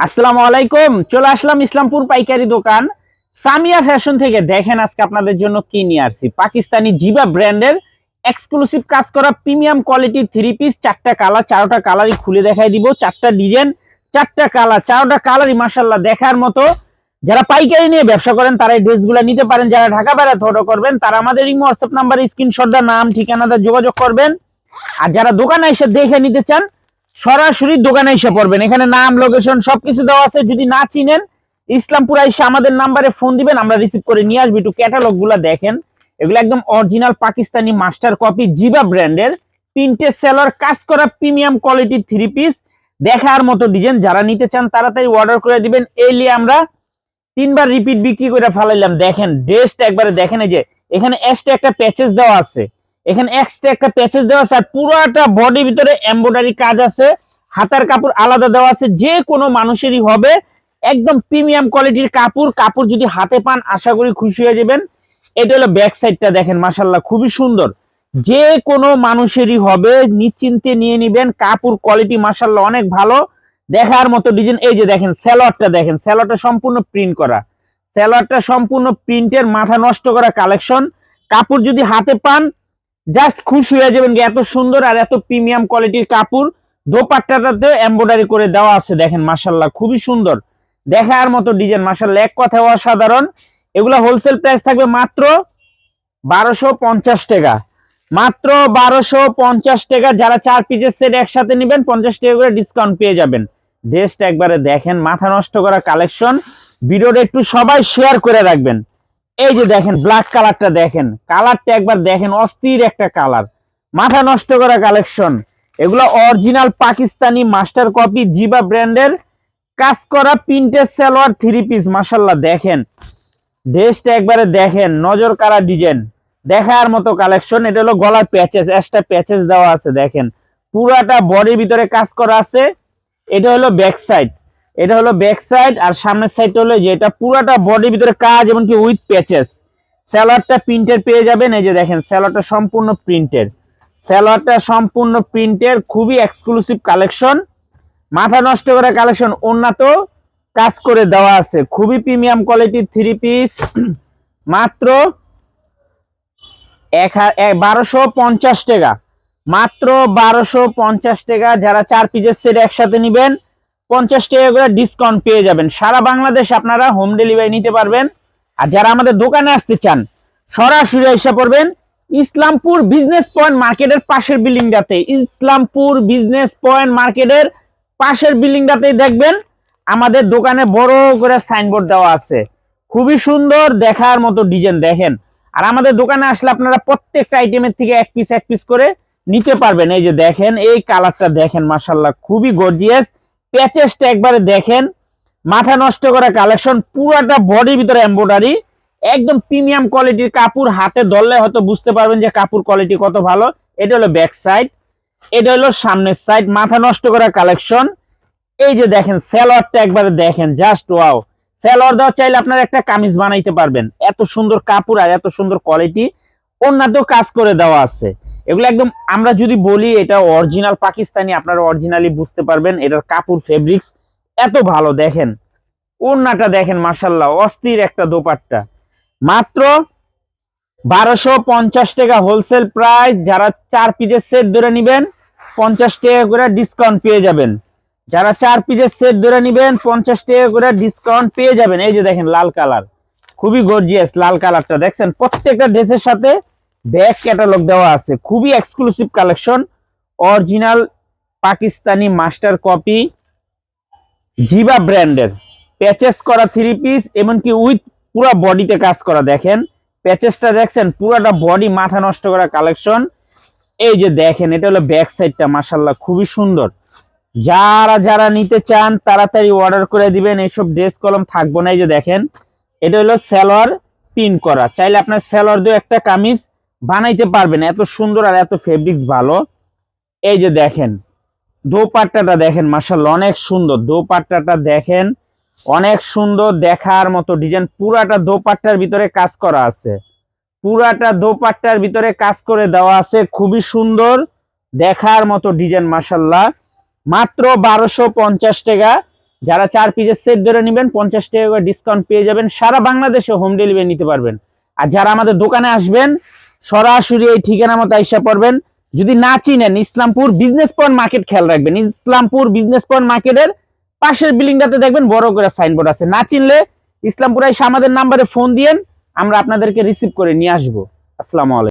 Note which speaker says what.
Speaker 1: আসসালামু আলাইকুম, চলে আসলাম ইসলামপুর পাইকারি দোকান। সামিয়া ফ্যাশন থেকে দেখেন আজকে আপনাদের জন্য কি নিয়ে আসছি। পাকিস্তানি জিবা ব্র্যান্ডের এক্সক্লুসিভ কাজ করা প্রিমিয়াম কোয়ালিটির থ্রি পিস চারটা কালার চারোটা কালারই খুলে দেখাই দিব। চারটা ডিজাইন চারটা কালার চারোটা কালারই মাসাল্লাহ দেখার মতো। যারা পাইকারি নিয়ে ব্যবসা করেন, তারা এই ড্রেসগুলো নিতে পারেন। যারা ঢাকা বেড়াতে অর্ডার করবেন, তারা আমাদের এই হোয়াটসঅ্যাপ নাম্বার স্ক্রিনশট দা নাম ঠিকানাটা যোগাযোগ করবেন। আর যারা দোকানে এসে দেখে নিতে চান সরাসরি দোকানে এসে পড়বেন। এখানে নাম লোকেশন সবকিছু দেওয়া আছে। যদি না চিনেন, ইসলামপুর এসে আমাদের নাম্বারে ফোন দিবেন, আমরা রিসিভ করে নিয়ে আসব। একটু ক্যাটালগগুলা দেখেন। এগুলো একদম অরিজিনাল পাকিস্তানি মাস্টার কপি জিবা ব্র্যান্ডের। তিনটে সেলর কাজ করা প্রিমিয়াম কোয়ালিটি থ্রি পিস দেখার মতো ডিজাইন যারা নিতে চান তাড়াতাড়ি অর্ডার করে দিবেন। এই নিয়ে আমরা তিনবার রিপিট বিক্রি করে ফেলাইলাম। দেখেন ড্রেসটা একবারে দেখেন এই যে, এখানে এক্সট্রা একটা প্যাচেস দেওয়া আছে। এখানে এক্সট্রা একটা প্যাচেস দেওয়া আছে আর পুরোটা বডির ভিতরে এমব্রয়ডারি কাজ আছে। হাতার কাপড় আলাদা দেওয়া আছে, যে কোনো মানুষেরই হবে। একদম প্রিমিয়াম কোয়ালিটির কাপড় কাপড় যদি হাতে পান, আশা করি খুশি হয়ে যাবেন। এটা হলো ব্যাক সাইডটা দেখেন মাসাল্লাহ খুবই সুন্দর। যে কোনো মানুষেরই হবে, নিশ্চিন্তে নিয়ে নিবেন। কাপড় কোয়ালিটি মাসাল্লাহ অনেক ভালো। দেখার মতো ডিজাইন এই যে দেখেন স্যালোয়ারটা দেখেন স্যালোয়ারটা সম্পূর্ণ প্রিন্ট করা। স্যালোয়ারটা সম্পূর্ণ প্রিন্টের মাথা নষ্ট করা কালেকশন কাপড় যদি হাতে পান জাস্ট খুশি হয়ে যাবেন এত সুন্দর আর এত প্রিমিয়াম কোয়ালিটির কাপড় দোপাট্টাটাতে এমব্রয়ডারি করে দেওয়া আছে, দেখেন মাসাল্লাহ খুবই সুন্দর। দেখার মতো ডিজাইন মাসাল্লাহ এক কথায় অসাধারণ। এগুলো হোলসেল প্রাইস থাকবে মাত্র বারোশো পঞ্চাশ টাকা। মাত্র বারোশো পঞ্চাশ টাকা, যারা চার পিসের সেট একসাথে নেবেন, পঞ্চাশ টাকা করে ডিসকাউন্ট পেয়ে যাবেন। ড্রেসটা একবারে দেখেন, মাথা নষ্ট করা কালেকশন ভিডিওটা একটু সবাই শেয়ার করে রাখবেন। এই যে দেখেন ব্ল্যাক কালারটা দেখেন। কালারটা একবার দেখেন, অস্থির একটা কালার মাথা নষ্ট করা কালেকশন এগুলো অরিজিনাল পাকিস্তানি মাস্টার কপি জিবা ব্র্যান্ডের কাজ করা প্রিন্টের সালোয়ার থ্রি পিস মাসাল্লাহ দেখেন। ড্রেসটা একবারে দেখেন, নজর কারা ডিজাইন দেখার মতো কালেকশন এটা হলো গলার প্যাচেস এক্সট্রা প্যাচেস দেওয়া আছে, দেখেন। পুরাটা বডির ভিতরে কাজ করা আছে, এটা হলো ব্যাক সাইড এটা হলো ব্যাক সাইড আর সামনের সাইড হলো যে এটা পুরাটা বডির ভিতরে কাজ এমনকি উইথ প্যাচেস স্যালোয়ারটা প্রিন্টের পেয়ে যাবেন, এই যে দেখেন স্যালোয়ারটা সম্পূর্ণ প্রিন্টের স্যালোয়ারটা সম্পূর্ণ প্রিন্টের খুবই এক্সক্লুসিভ কালেকশন মাথা নষ্ট করা কালেকশন উন্নত কাজ করে দেওয়া আছে। খুবই প্রিমিয়াম কোয়ালিটির থ্রি পিস মাত্র এক বারোশো পঞ্চাশ টাকা। মাত্র বারোশো পঞ্চাশ টাকা, যারা চার পিসের সেট একসাথে নেবেন পঞ্চাশ টাকা করে ডিসকাউন্ট পেয়ে যাবেন। সারা বাংলাদেশ আপনারা হোম ডেলিভারি নিতে পারবেন। আর যারা আমাদের দোকানে আসতে চান, সরাসরি এসে পড়বেন ইসলামপুর বিজনেস পয়েন্ট মার্কেটের পাশের বিল্ডিংটাতে ইসলামপুর বিজনেস পয়েন্ট মার্কেটের পাশের বিল্ডিংটাতেই দেখবেন আমাদের দোকানে বড় করে সাইনবোর্ড দেওয়া আছে। খুবই সুন্দর দেখার মতো ডিজাইন দেখেন। আর আমাদের দোকানে আসলে আপনারা প্রত্যেকটা আইটেমের থেকে এক পিস এক পিস করে নিতে পারবেন। এই যে দেখেন, এই কালারটা দেখেন মাসাল্লাহ খুবই গর্জিয়াস প্যাচেসটা একবারে দেখেন। মাথা নষ্ট করা কালেকশন পুরাটা বডির ভিতরে এমব্রয়ডারি একদম প্রিমিয়াম কোয়ালিটির কাপড় হাতে ধরলে হয়তো বুঝতে পারবেন যে কাপড় কোয়ালিটি কত ভালো। এটা হলো ব্যাক সাইড এটা হলো সামনের সাইড মাথা নষ্ট করা কালেকশন এই যে দেখেন স্যালোয়ারটা একবারে দেখেন জাস্ট ওয়াও স্যালোয়ার দেওয়া চাইলে আপনারা একটা কামিজ বানাইতে পারবেন। এত সুন্দর কাপড় আর এত সুন্দর কোয়ালিটি অন্যতেও কাজ করে দেওয়া আছে। এগুলো একদম আমরা যদি বলি এটা অরিজিনাল পাকিস্তানি, আপনারা অরিজিনালি বুঝতে পারবেন এটার কাপড় ফেব্রিক্স এত ভালো, দেখেন। ওড়নাটা দেখেন মাসাল্লাহ অস্থির একটা দোপাট্টা। মাত্র বারোশো পঞ্চাশ টাকা হোলসেল প্রাইস যারা চার পিসের সেট ধরে নিবেন, পঞ্চাশ টাকা করে ডিসকাউন্ট পেয়ে যাবেন। যারা চার পিসের সেট ধরে নিবেন, পঞ্চাশ টাকা করে ডিসকাউন্ট পেয়ে যাবেন। এই যে দেখেন, লাল কালার খুবই গর্জিয়াস লাল কালারটা দেখছেন? প্রত্যেকটা ড্রেসের সাথে ব্যাক ক্যাটালগ দেওয়া আছে। খুবই exclusive collection original Pakistani master copy জিবা ব্র্যান্ডের। প্যাচেস করা থ্রি পিস এমনকি উইথ পুরো বডিতে কাজ করা, দেখেন। প্যাচেসটা দেখছেন, পুরোটা বডি মাথা নষ্ট করা কালেকশন এই যে দেখেন, এটা হলো ব্যাক সাইডটা মাসাল্লাহ খুবই সুন্দর। যারা যারা নিতে চান, তাড়াতাড়ি অর্ডার করে দিবেন। এইসব ড্রেস কলম থাকব না, এই যে দেখেন। এটা হলো সেলর পিন করা। চাইলে আপনার সেলর দিয়ে একটা কামিজ বানাইতে পারবেন, এত সুন্দর আর এত ফেব্রিক্স ভালো। এই যে দেখেন, দোপাট্টাটা দেখেন মাসাল্লাহ অনেক সুন্দর। দোপাট্টাটা দেখেন, অনেক সুন্দর দেখার মতো ডিজাইন পুরাটা দোপাট্টার ভিতরে কাজ করা আছে। পুরাটা দোপাট্টার ভিতরে কাজ করে দেওয়া আছে, খুবই সুন্দর দেখার মতো ডিজাইন মাসাল্লাহ মাত্র বারোশো পঞ্চাশ টাকা। যারা চার পিসের সেট ধরে নেবেন, পঞ্চাশ টাকা ডিসকাউন্ট পেয়ে যাবেন। সারা বাংলাদেশে হোম ডেলিভারি নিতে পারবেন। আর যারা আমাদের দোকানে আসবেন সরাসরি এই ঠিকানা মতো আইসা পড়বেন। যদি না চিনেন, ইসলামপুর বিজনেস পয়েন্ট মার্কেট খেয়াল রাখবেন। ইসলামপুর বিজনেস পয়েন্ট মার্কেটের পাশের বিল্ডিংটাতে দেখবেন বড় করে সাইনবোর্ড আছে। না চিনলে ইসলামপুর আইসা আমাদের নাম্বারে ফোন দিয়েন, আমরা আপনাদেরকে রিসিভ করে নিয়ে আসব। আসসালামু আলাইকুম।